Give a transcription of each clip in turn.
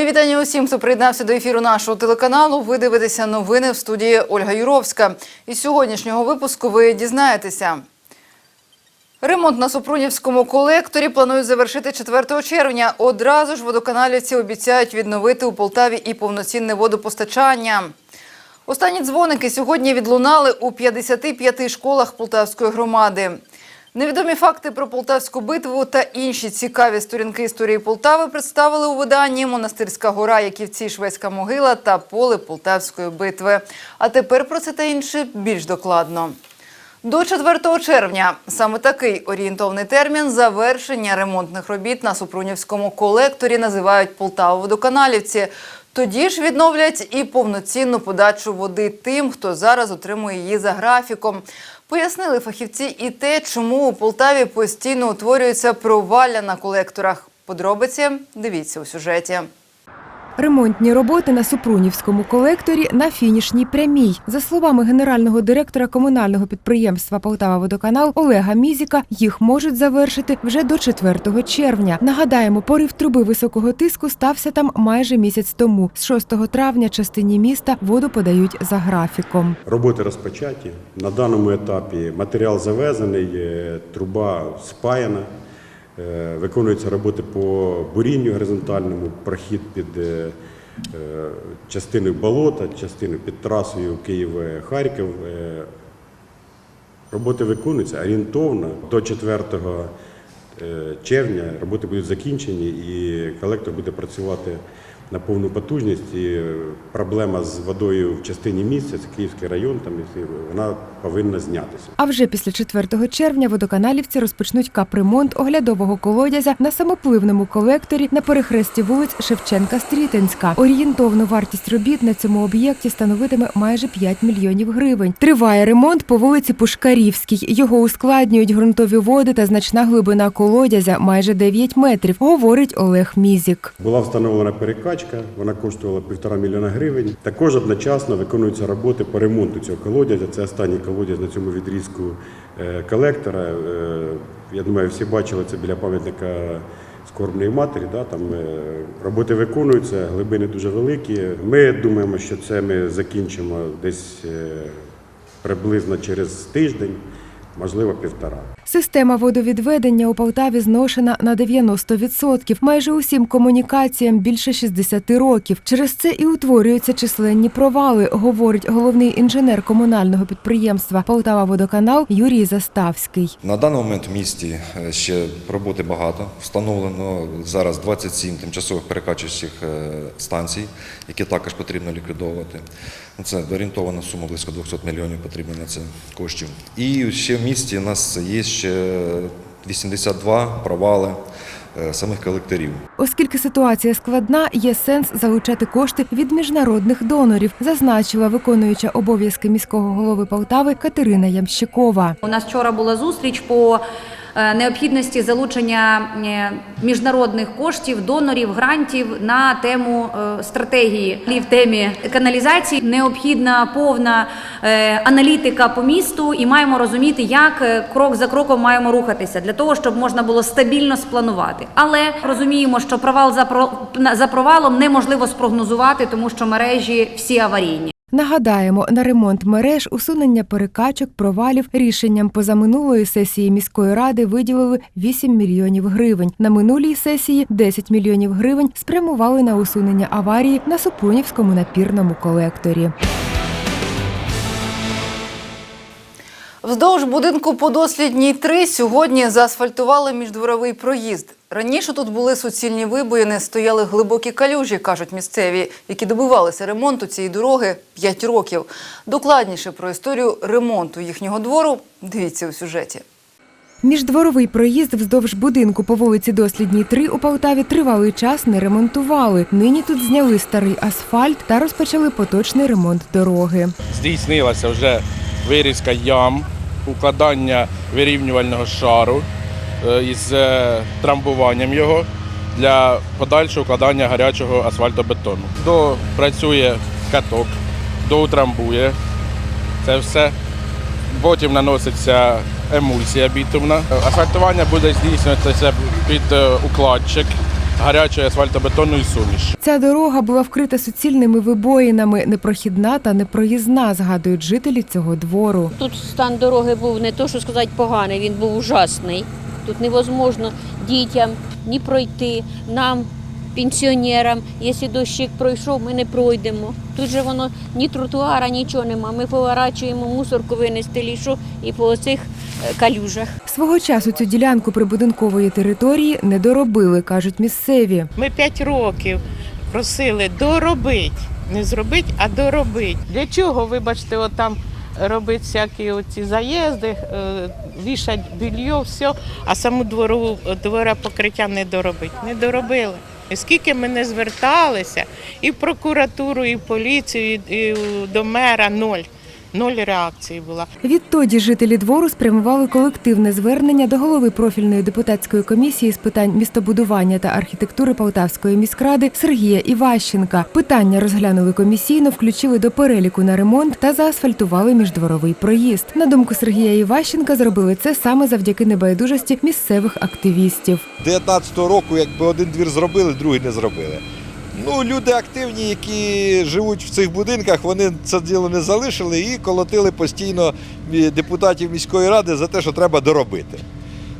Мої вітання усім, хто приєднався до ефіру нашого телеканалу. Ви дивитеся новини в студії Ольга Юровська. Із сьогоднішнього випуску ви дізнаєтеся. Ремонт на Супрунівському колекторі планують завершити 4 червня. Одразу ж водоканалівці обіцяють відновити у Полтаві і повноцінне водопостачання. Останні дзвоники сьогодні відлунали у 55 школах Полтавської громади. Невідомі факти про Полтавську битву та інші цікаві сторінки історії Полтави представили у виданні Монастирська гора, Яківці, Шведська могила та поле Полтавської битви. А тепер про це та інше більш докладно. До 4 червня саме такий орієнтовний термін завершення ремонтних робіт на Супрунівському колекторі називають Полтава-водоканалівці. Тоді ж відновлять і повноцінну подачу води тим, хто зараз отримує її за графіком. Пояснили фахівці і те, чому у Полтаві постійно утворюються провалля на колекторах. Подробиці дивіться у сюжеті. Ремонтні роботи на Супрунівському колекторі на фінішній прямій. За словами генерального директора комунального підприємства Полтава Водоканал Олега Мізіка, їх можуть завершити вже до 4 червня. Нагадаємо, порив труби високого тиску стався там майже місяць тому. З 6 травня частині міста воду подають за графіком. Роботи розпочаті. На даному етапі матеріал завезений, е, труба спаяна. Е, Виконуються роботи по бурінню горизонтальному, прохід під е, е, частиною болота, частиною під трасою Київ-Харків. Е, Роботи виконуються орієнтовно до 4 е, червня роботи будуть закінчені і колектор буде працювати на повну потужність. І е, проблема з водою в частині місця, це Київський район, там вона повинна знятися. А вже після 4 червня водоканалівці розпочнуть капремонт оглядового колодязя на самопливному колекторі на перехресті вулиць Шевченка-Стрітинська. Орієнтовну вартість робіт на цьому об'єкті становитиме майже 5 мільйонів гривень. Триває ремонт по вулиці Пушкарівській. Його ускладнюють ґрунтові води та значна глибина колодязя майже 9 метрів, говорить Олег Мізік. Була встановлена перекачка, вона коштувала півтора мільйона гривень. Також одночасно виконуються роботи по ремонту цього колодязя. Це останній колодязь на цьому відрізку е, колектора. Е, Я думаю, всі бачили це біля пам'ятника скорбної матері. Там е, роботи виконуються, глибини дуже великі. Ми думаємо, що це ми закінчимо десь приблизно через тиждень, можливо, півтора. Система водовідведення у Полтаві зношена на 90%. Майже усім комунікаціям більше 60 років. Через це і утворюються численні провали, говорить головний інженер комунального підприємства Полтава Водоканал Юрій Заставський. На даний момент в місті е, ще роботи багато. Встановлено зараз 27 тимчасових перекачуючих е, станцій, які також потрібно ліквідовувати. Це орієнтована сума близько 200 мільйонів потрібно на це коштів. І ще в місті у нас є ще 82 провали е, самих колекторів. Оскільки ситуація складна, є сенс залучати кошти від міжнародних донорів, зазначила виконуюча обов'язки міського голови Полтави Катерина Ямщикова. У нас вчора була зустріч по необхідності залучення е, міжнародних коштів, донорів, грантів на тему е, стратегії. І в темі каналізації необхідна повна е, аналітика по місту, і маємо розуміти, як е, крок за кроком маємо рухатися для того, щоб можна було стабільно спланувати. Але розуміємо, що провал за про- за провалом неможливо спрогнозувати, тому що мережі всі аварійні. Нагадаємо, на ремонт мереж, усунення перекачок, провалів рішенням позаминулої сесії міської ради виділили 8 мільйонів гривень. На минулій сесії 10 мільйонів гривень спрямували на усунення аварії на Супрунівському напірному колекторі. Вздовж будинку по дослідній 3 сьогодні заасфальтували міждворовий проїзд. Раніше тут були суцільні вибоїни, стояли глибокі калюжі, кажуть місцеві, які добивалися ремонту цієї дороги 5 років. Докладніше про історію ремонту їхнього двору дивіться у сюжеті. Міждворовий проїзд вздовж будинку по вулиці Дослідній 3 у Полтаві тривалий час не ремонтували. Нині тут зняли старий асфальт та розпочали поточний ремонт дороги. здійснилася вже вирізка ям, укладання вирівнювального шару із е, трамбуванням його для подальшого укладання гарячого асфальтобетону. Допрацює каток, доутрамбує це все. Потім наноситься емульсія бітумна. Асфальтування буде здійснюватися під е, укладчик. гарячої асфальтобетонної суміші. Ця дорога була вкрита суцільними вибоїнами, непрохідна та непроїзна, згадують жителі цього двору. Тут стан дороги був не то, що сказати поганий, він був ужасний. Тут невозможно дітям ні пройти, нам, пенсіонерам. Якщо дощик пройшов, ми не пройдемо. Тут же воно ні тротуара, нічого нема. Ми поворачуємо мусорку винести лішу і по цих калюжах. Свого часу цю ділянку прибудинкової території не доробили, кажуть місцеві. Ми п'ять років просили доробити, не зробити, а доробити. Для чого, вибачте, отам робити всякі оці заїзди, е, вішать більйо, все, а саму дворову двора покриття не доробить. Не доробили. І скільки ми не зверталися, і в прокуратуру, і в поліцію, і до мера ноль. Ноль реакції була. Відтоді жителі двору спрямували колективне звернення до голови профільної депутатської комісії з питань містобудування та архітектури Полтавської міськради Сергія Іващенка. Питання розглянули комісійно, включили до переліку на ремонт та заасфальтували міждворовий проїзд. На думку Сергія Іващенка, зробили це саме завдяки небайдужості місцевих активістів. 19-го року, якби один двір зробили, другий не зробили. Ну, люди активні, які живуть в цих будинках, вони це діло не залишили і колотили постійно депутатів міської ради за те, що треба доробити.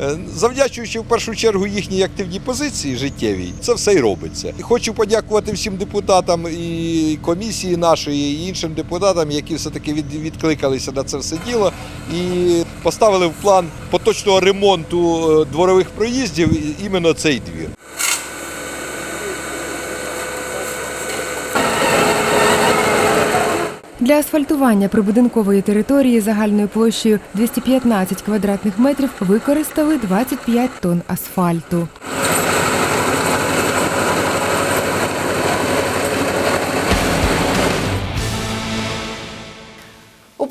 Е, Завдячуючи в першу чергу їхній активній позиції життєвій, це все й робиться. І хочу подякувати всім депутатам і комісії нашої, і іншим депутатам, які все-таки відкликалися на це все діло і поставили в план поточного ремонту е, дворових проїздів іменно цей двір. Для асфальтування прибудинкової території загальною площею 215 квадратних метрів використали 25 тонн асфальту.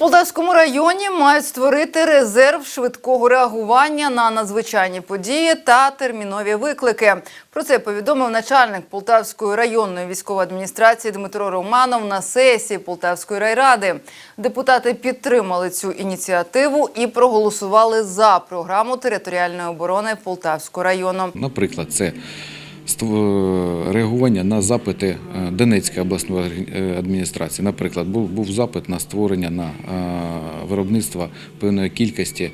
Полтавському районі мають створити резерв швидкого реагування на надзвичайні події та термінові виклики. Про це повідомив начальник Полтавської районної військової адміністрації Дмитро Романов на сесії Полтавської райради. Депутати підтримали цю ініціативу і проголосували за програму територіальної оборони Полтавського району. Наприклад, це реагування на запити е, Донецької обласної е, адміністрації. Наприклад, був, запит на створення на е, виробництво певної кількості е,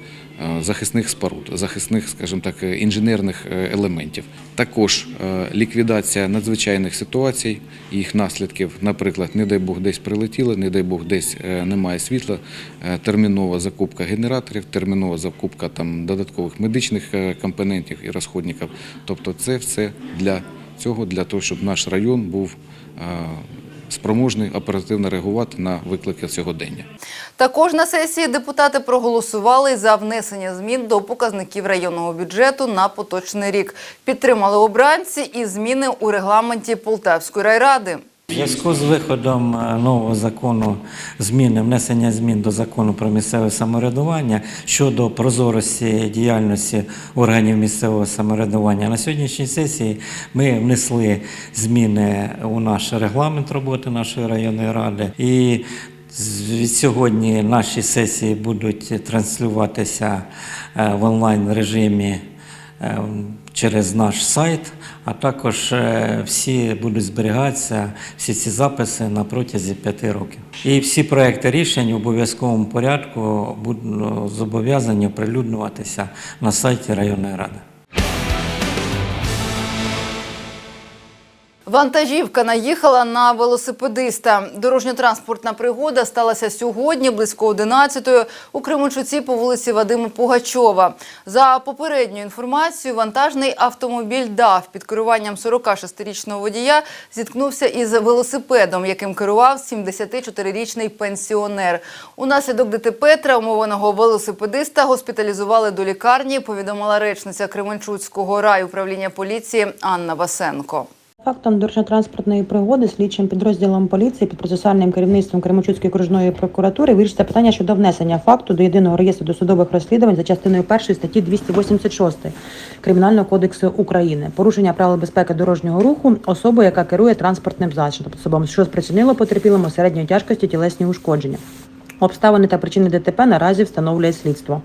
захисних споруд, захисних, скажімо так, е, інженерних е, елементів. Також е, ліквідація надзвичайних ситуацій, їх наслідків, наприклад, не дай Бог десь прилетіли, не дай Бог десь е, немає світла, е, термінова закупка генераторів, термінова закупка там додаткових медичних е, компонентів і розходників. Тобто, це все для цього, для того, щоб наш район був е, спроможний оперативно реагувати на виклики сьогодення. Також на сесії депутати проголосували за внесення змін до показників районного бюджету на поточний рік. Підтримали обранці і зміни у регламенті Полтавської райради. В зв'язку з виходом е, нового закону зміни, внесення змін до закону про місцеве самоврядування щодо прозорості діяльності органів місцевого самоврядування на сьогоднішній сесії ми внесли зміни у наш регламент роботи нашої районної ради і. Від сьогодні наші сесії будуть транслюватися е, в онлайн режимі е, через наш сайт, а також е, всі будуть зберігатися, всі ці записи на протязі п'яти років. І всі проекти рішень в обов'язковому порядку будуть ну, зобов'язані оприлюднюватися на сайті районної ради. Вантажівка наїхала на велосипедиста. Дорожньо-транспортна пригода сталася сьогодні близько 11-ї у Кременчуці по вулиці Вадима Пугачова. За попередньою інформацією, вантажний автомобіль ДАВ під керуванням 46-річного водія зіткнувся із велосипедом, яким керував 74-річний пенсіонер. Унаслідок ДТП травмованого велосипедиста госпіталізували до лікарні, повідомила речниця Кременчуцького райуправління поліції Анна Васенко. Фактом дорожньо-транспортної пригоди слідчим підрозділом поліції під процесуальним керівництвом Кременчуцької окружної прокуратури вирішиться питання щодо внесення факту до єдиного реєстру досудових розслідувань за частиною 1 статті 286 Кримінального кодексу України. Порушення правил безпеки дорожнього руху особою, яка керує транспортним засобом, що спричинило потерпілому середньої тяжкості тілесні ушкодження. Обставини та причини ДТП наразі встановлює слідство.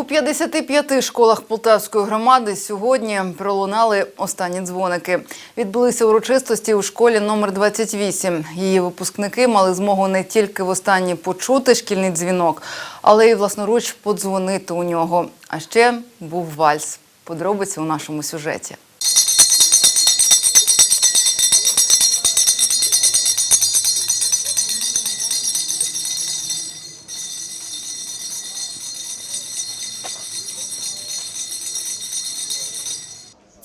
У У 55 школах Полтавської громади сьогодні пролунали останні дзвоники. Відбулися урочистості у школі номер 28. Її випускники мали змогу не тільки востаннє почути шкільний дзвінок, але й власноруч подзвонити у нього. А ще був вальс. Подробиці у нашому сюжеті.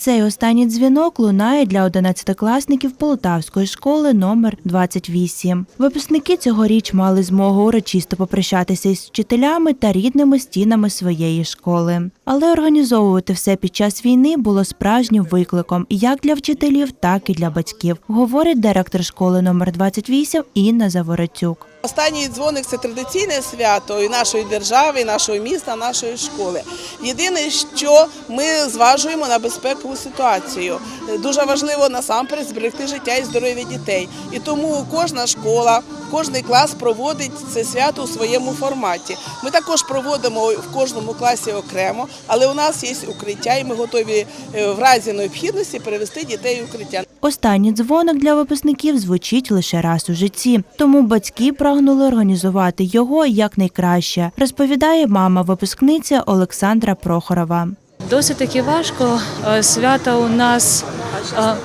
Цей останній дзвінок лунає для одинадцятикласників Полтавської школи номер 28. Випускники цьогоріч мали змогу урочисто попрощатися із вчителями та рідними стінами своєї школи. Але організовувати все під час війни було справжнім викликом як для вчителів, так і для батьків, говорить директор школи номер 28 Інна Заворотюк. Останній дзвоник це традиційне свято і нашої держави, і нашого міста, нашої школи. Єдине, що ми зважуємо на безпекову ситуацію. Дуже важливо насамперед зберегти життя і здоров'я дітей. І тому кожна школа, кожний клас проводить це свято у своєму форматі. Ми також проводимо в кожному класі окремо, але у нас є укриття, і ми готові е, в разі необхідності перевести дітей в укриття. Останній дзвоник для випускників звучить лише раз у житті, тому батьки прагнули організувати його якнайкраще, розповідає мама випускниця Олександра Прохорова. Досить таки важко. Е, Свято у нас е,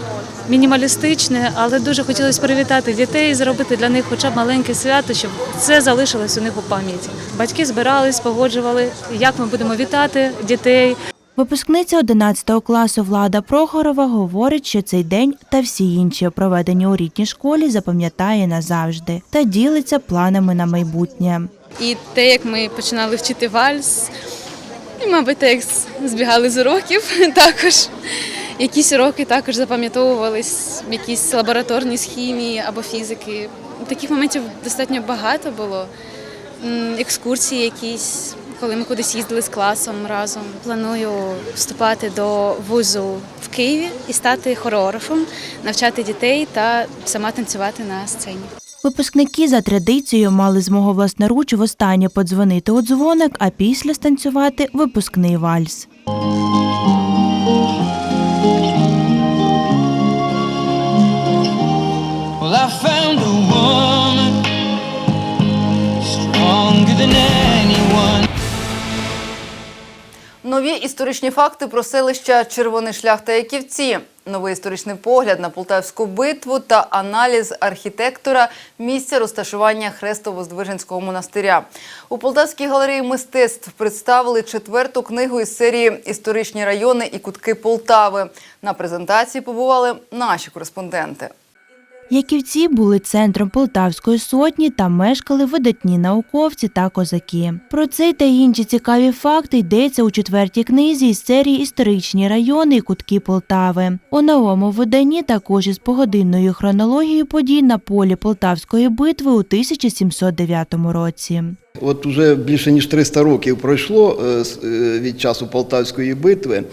мінімалістичне, але дуже хотілося привітати дітей, зробити для них хоча б маленьке свято, щоб це залишилось у них у пам'яті. Батьки збирались, погоджували, як ми будемо вітати дітей. Випускниця 11 класу Влада Прохорова говорить, що цей день та всі інші проведені у рідній школі запам'ятає назавжди та ділиться планами на майбутнє. І те, як ми починали вчити вальс, і, мабуть, те, як збігали з уроків, також. Якісь уроки також запам'ятовувались, якісь лабораторні з хімії або фізики. Таких моментів достатньо багато було. Екскурсії якісь, коли ми кудись їздили з класом разом. Планую вступати до вузу в Києві і стати хореографом, навчати дітей та сама танцювати на сцені. Випускники за традицією мали змогу власноруч востаннє подзвонити у дзвоник, а після станцювати випускний вальс. Нові історичні факти про селища Червоний шлях та Яківці. Новий історичний погляд на Полтавську битву та аналіз архітектора місця розташування Хрестово-Здвиженського монастиря. У Полтавській галереї мистецтв представили четверту книгу із серії Історичні райони і кутки Полтави. На презентації побували наші кореспонденти. Яківці були центром Полтавської сотні та мешкали видатні науковці та козаки. Про цей та інші цікаві факти йдеться у четвертій книзі із серії Історичні райони і кутки Полтави. У новому виданні також із погодинною хронологією подій на полі Полтавської битви у 1709 році. От уже більше ніж 300 років пройшло е, е, від часу Полтавської битви.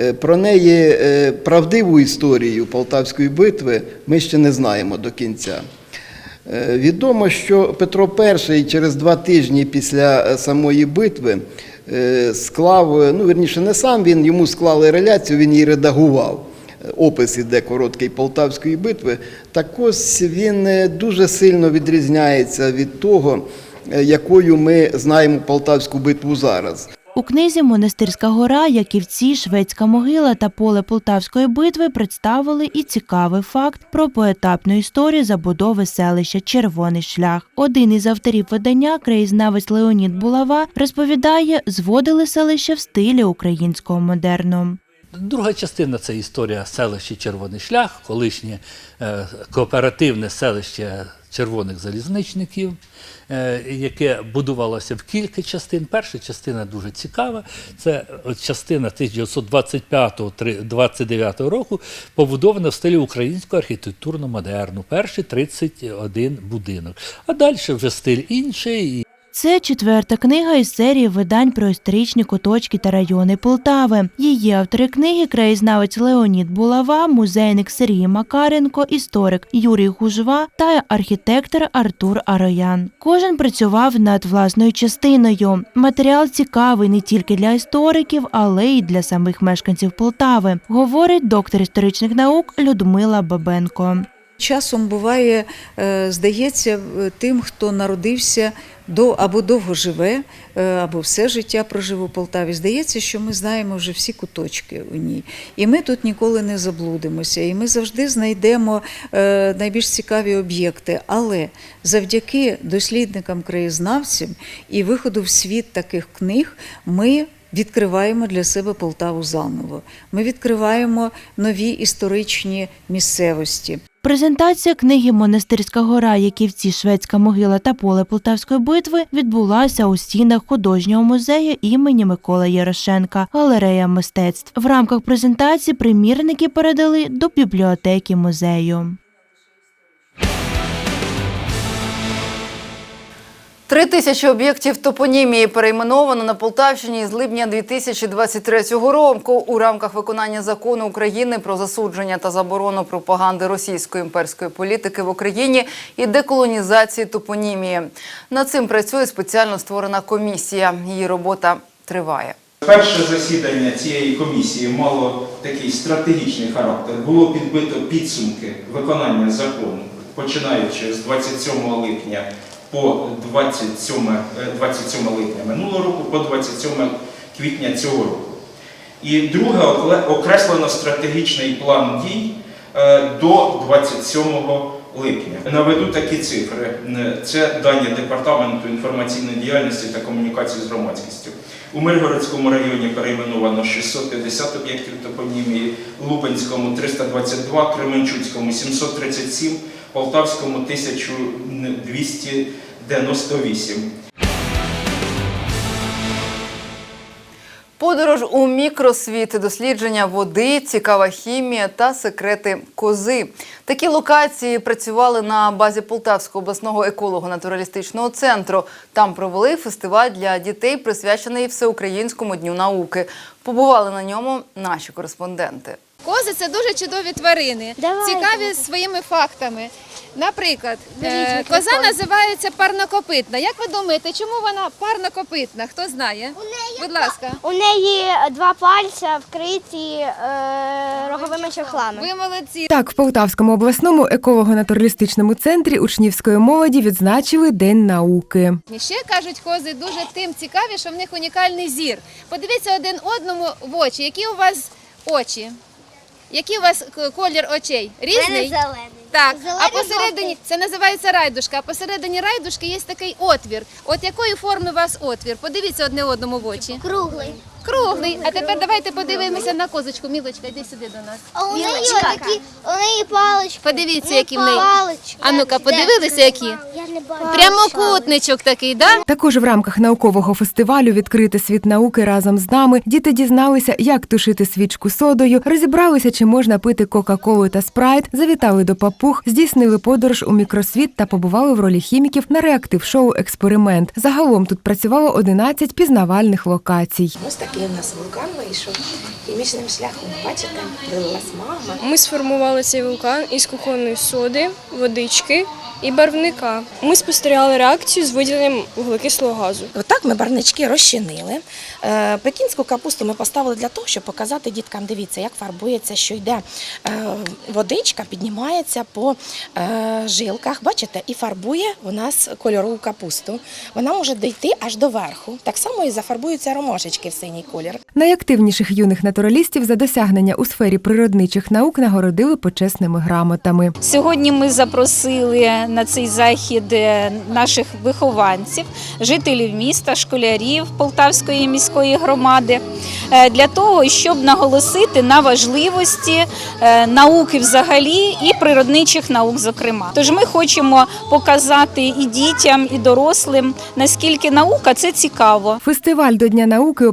Е, Про неї е, правдиву історію Полтавської битви ми ще не знаємо до кінця. Е, Відомо, що Петро І через два тижні після самої битви склав, ну вірніше, не сам він, йому склали реляцію, він її редагував. Опис іде короткий Полтавської битви. Так ось він дуже сильно відрізняється від того, якою ми знаємо Полтавську битву зараз. У книзі Монастирська гора, Яківці, Шведська могила та поле Полтавської битви представили і цікавий факт про поетапну історію забудови селища Червоний шлях. Один із авторів видання, краєзнавець Леонід Булава, розповідає, зводили селище в стилі українського модерну. Друга частина це історія селища Червоний шлях, колишнє е, кооперативне селище червоних залізничників, е, яке будувалося в кілька частин. Перша частина дуже цікава. Це частина 1925-29 року, побудована в стилі українського архітектурно-модерну. Перший 31 будинок. А далі вже стиль інший. Це четверта книга із серії видань про історичні куточки та райони Полтави. Її автори книги краєзнавець Леонід Булава, музейник Сергій Макаренко, історик Юрій Гужва та архітектор Артур Ароян. Кожен працював над власною частиною. Матеріал цікавий не тільки для істориків, але й для самих мешканців Полтави, говорить доктор історичних наук Людмила Бабенко. Часом буває, е, здається, е, тим, хто народився до або довго живе, е, або все життя прожив у Полтаві. Здається, що ми знаємо вже всі куточки у ній. І ми тут ніколи не заблудимося, і ми завжди знайдемо найбільш цікаві об'єкти. Але завдяки дослідникам краєзнавцям і виходу в світ таких книг ми. Відкриваємо для себе Полтаву заново. Ми відкриваємо нові історичні місцевості. Презентація книги Монастирська гора, Яківці, Шведська могила та поле Полтавської битви відбулася у стінах художнього музею імені Микола Ярошенка, галерея мистецтв. В рамках презентації примірники передали до бібліотеки музею. Три тисячі об'єктів топонімії перейменовано на Полтавщині з липня 2023 року у рамках виконання закону України про засудження та заборону пропаганди російської імперської політики в Україні і деколонізації топонімії. Над цим працює спеціально створена комісія. Її робота триває. Перше засідання цієї комісії мало такий стратегічний характер. Було підбито підсумки виконання закону, починаючи з 27 липня по 27, е, 27 липня минулого року, по 27 квітня цього року. І друге окреслено стратегічний план дій е, до 27 липня. Наведу такі цифри. Е, Це дані Департаменту інформаційної діяльності та комунікації з громадськістю. У Миргородському районі перейменовано 650 об'єктів топонімії, Лубенському 322, Кременчуцькому 737, Полтавському 1298. Подорож у мікросвіт, дослідження води, цікава хімія та секрети кози. Такі локації працювали на базі Полтавського обласного еколого-натуралістичного центру. Там провели фестиваль для дітей, присвячений Всеукраїнському дню науки. Побували на ньому наші кореспонденти. Кози це дуже чудові тварини, цікаві своїми фактами. Наприклад, е, коза називається парнокопитна. Як ви думаєте, чому вона парнокопитна? Хто знає? Будь ласка. У неї два пальця вкриті е, роговими чохлами. Ви молодці. Так, в Полтавському обласному еколого-натуралістичному центрі учнівської молоді відзначили День науки. Ще кажуть, кози дуже тим цікаві, що в них унікальний зір. Подивіться один одному в очі. Які у вас очі? Який у вас колір очей? Різний? зелений. Так, Зелений, а посередині це називається райдушка. А посередині райдушки є такий отвір. От якої форми у вас отвір? Подивіться одне одному в очі. Круглий. Круглий. А тепер давайте подивимося на козочку. Мілочка, йди сюди до нас. А у неї Мілочка. такі, у неї палички. Подивіться, які в неї. Палички. А ну-ка, подивилися, які? Я не бачу. Прямокутничок такий, да? Також в рамках наукового фестивалю Відкрити світ науки разом з нами діти дізналися, як тушити свічку содою, розібралися, чи можна пити Кока-Колу та спрайт, завітали до папуг, здійснили подорож у мікросвіт та побували в ролі хіміків на реактив-шоу Експеримент. Загалом тут працювало 11 пізнавальних локацій. Ось такий у нас вулкан вийшов хімічним шляхом. Бачите, вилилась магма. Ми сформували цей вулкан із кухонної соди, водички і барвника. Ми спостерігали реакцію з виділенням вуглекислого газу. Отак ми барнички розчинили. Е, Пекінську капусту ми поставили для того, щоб показати діткам, дивіться, як фарбується, що йде е, водичка, піднімається по е, жилках, бачите, і фарбує у нас кольорову капусту. Вона може дійти аж до верху. Так само і зафарбуються ромашечки в синій колір. Найактивніших юних натуралістів за досягнення у сфері природничих наук нагородили почесними грамотами. Сьогодні ми запросили на цей захід е, наших вихованців, жителів міста, школярів Полтавської міської громади е, для того, щоб наголосити на важливості е, науки взагалі і природничих наук, зокрема. Тож ми хочемо показати і дітям, і дорослим, наскільки наука це цікаво. Фестиваль до Дня науки у